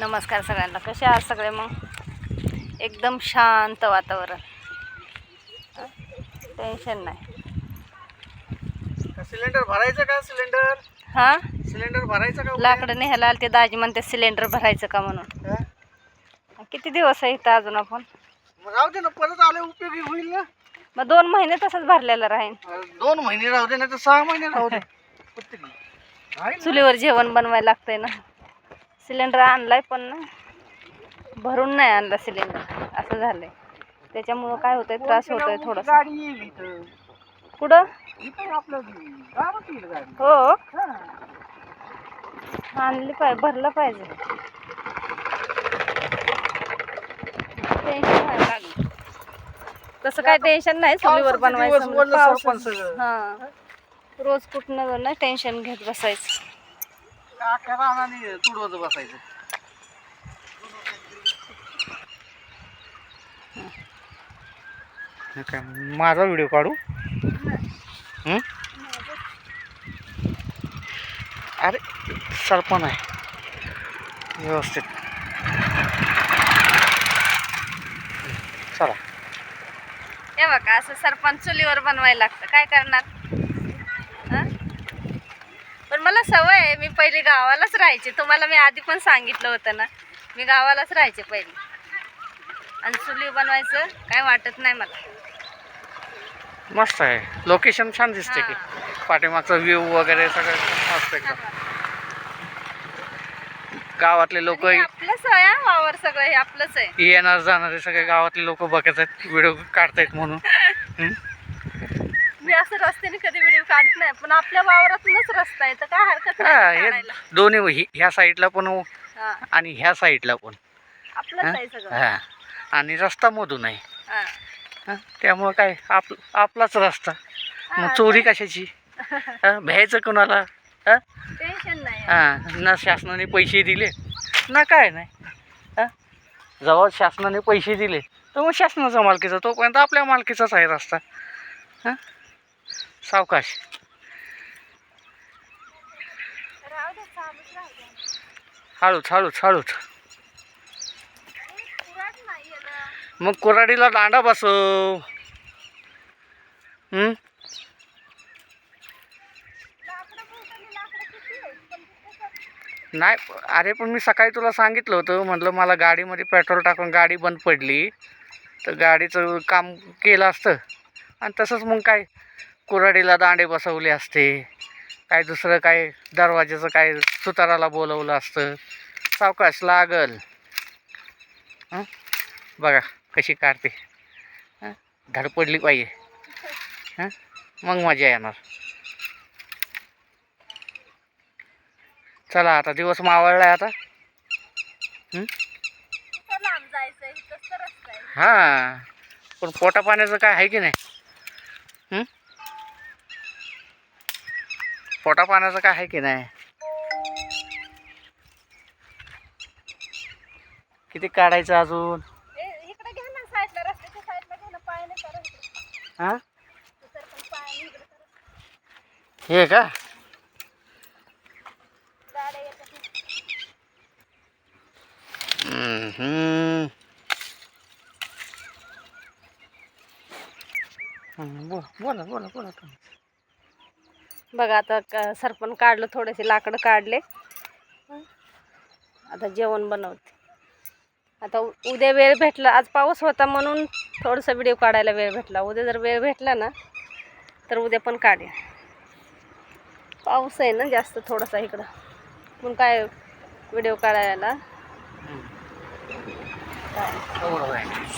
नमस्कार सगळ्यांना. कसे आहात सगळे मग? एकदम शांत वातावरण? टेन्शन नाही. सिलेंडर भरायचं का सिलेंडर? हां? सिलेंडर भरायचं का लाकडं न्यायला आले ते दाजी म्हणते सिलेंडर भरायचं का म्हणून? किती दिवस आहे इथं अजून आपण? राहू दे ना परत आले उपयोगी होईल ना. मग दोन महिने तसंच भरलेलं राहीन. दोन महिने राहू दे ना तर सहा महिने राहू दे? चुलीवर जेवण बनवायला लागतंय ना. सिलेंडर आणलाय पण ना भरून नाही आणला सिलेंडर. असं झालंय. त्याच्यामुळं काय होतंय? त्रास होतोय थोडासा. आपलं गावात येईल गाडी. हो. हा. आणली पाहिजे भरलं पाहिजे. टेन्शन व्हायला लागलं. तसं काय टेन्शन नाही चुलीवर बनवायचं. हा. रोज कुठनं नाही टेन्शन घेत बसायचं. अख्ख्या रानाने तुडवत बसायचं. काय माझा व्हिडिओ काढू? हं? अरे सरपण आहे. व्यवस्थित. चला. हे बघा असं सरपंच चुलीवर बनवायला लागतं. काय करणार? पण मला सवय आहे मी पहिली गावालाच राहायचे. तुम्हाला मी आधी पण सांगितलं होतं ना. मी गावालाच राहायचे पहिले. आणि चुली बनवायचं काय वाटत नाही मला. मस्त आहे. लोकेशन छान दिसते की. पाठीमागचा व्ह्यू वगैरे सगळं मस्त एकदम. गावातले लोक आणि आपलंच आहे हा वावर सगळं हे आपलंच आहे. येणार जाणारे सगळे गावातले लोक बघत आहेत व्हिडिओ काढतायत म्हणून? मी असं रस्त्याने कधी व्हिडिओ काढत नाही पण आपल्या वावरातूनच रस्ता आहे तर काय हरकत हा नाही हे काढायला. दोन्ही हि- ह्या साईडला पण हा, आणि ह्या साईडला पण आपलंच हं? आहे सगळं हा आणि रस्ता मधून आहे हा. हं? त्यामुळं काय आप आपलाच रस्ता मग हा, चोरी कशाची हं? भ्यायचं कोणाला हं? टेन्शन नाही हा ना शासनाने पैसे दिले ना काय नाही हा? जेव्हा शासनाने पैसे दिले तर मग शासनाचा मालकीचा तोपर्यंत आपल्या मालकीचाच आहे रस्ता हां सावकाश. हळूच हळूच हळूच. मग कोराडीला दांडा बसव. नाही अरे पण मी सकाळी तुला सांगितलं होतं म्हटलं मला गाडीमध्ये पेट्रोल टाकून गाडी बंद पडली तर गाडीचं काम केलं असतं. आणि तसंच मग काय? कुऱ्हाडीला दांडे बसवले असते काय दुसरं काय दरवाजाचं काय सुताराला बोलवलं असतं सावकाश लागल हं? बघा कशी काढते हं? धड पडली पाहिजे हं? मग मजा येणार चला आता दिवस मावळलाय आता हं? आहे. हां पण पोटा पाण्याचं काय आहे की नाही? पोटा पाण्याचं काय आहे की नाही? किती काढायचं अजून. हां. हे का? बोला बोला बोला तुम्ही. बघा आता क- सरपण काढलं थोडेसे लाकडं काढले. आता जेवण बनवते. आता उ- उद्या वेळ भेटला आज पाऊस होता म्हणून थोडंसं व्हिडिओ काढायला वेळ भेटला. उद्या जर वेळ भेटला ना तर उद्या पण काढेन. पाऊस आहे ना जास्त थोडासा इकडं. पण काय व्हिडिओ काढायला?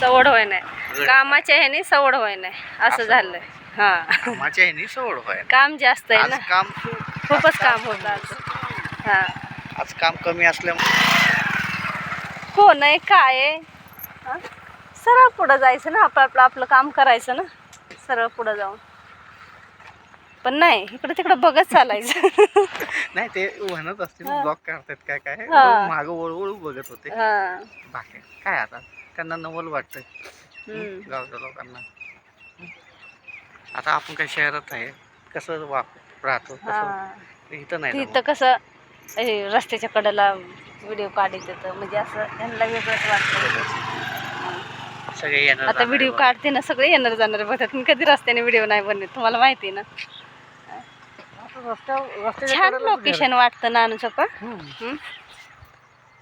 सवड होय. नाही. कामाच्या ह्याने सवड होय नाही. असं झालंय. हां. कामाच्या ह्यानी सवड होय. काम जास्त आहे आज ना. काम खूपच काम होतं आज. हां. आज काम कमी असल्यामुळे. हो नाही काय आहे? हं? सरळ पुढं जायचं ना आपलं आपलं आपलं काम करायचं ना. सरळ पुढं जाऊन. पण नाही इकडे तिकडे बघत चालायचं. नाही ते म्हणत असते ब्लॉक करतात काय काय? माग वळवळू बघत होते. बाकी काय आता? त्यांना नवल वाटत गावच्या लोकांना. आता आपण काय शहरात आहे कसं वाप राहतो इथं नाही तिथं कसं रस्त्याच्या कडेला व्हिडिओ काढायचं तर म्हणजे असं यांना वेगळंच वाटतं सगळे आता व्हिडिओ काढते ना सगळे येणार जाणारे बघतात. कधी रस्त्याने व्हिडिओ नाही बनत तुम्हाला माहिती आहे ना. छान लोकेशन वाटतं नानू पण.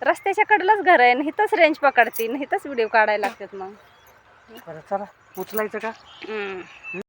रस्त्याच्या कडलाच घर आहे हो. हिथंच रेंज पकडतील नाहीतच व्हिडिओ काढायला लागतात मग. चला. उचलायचं का?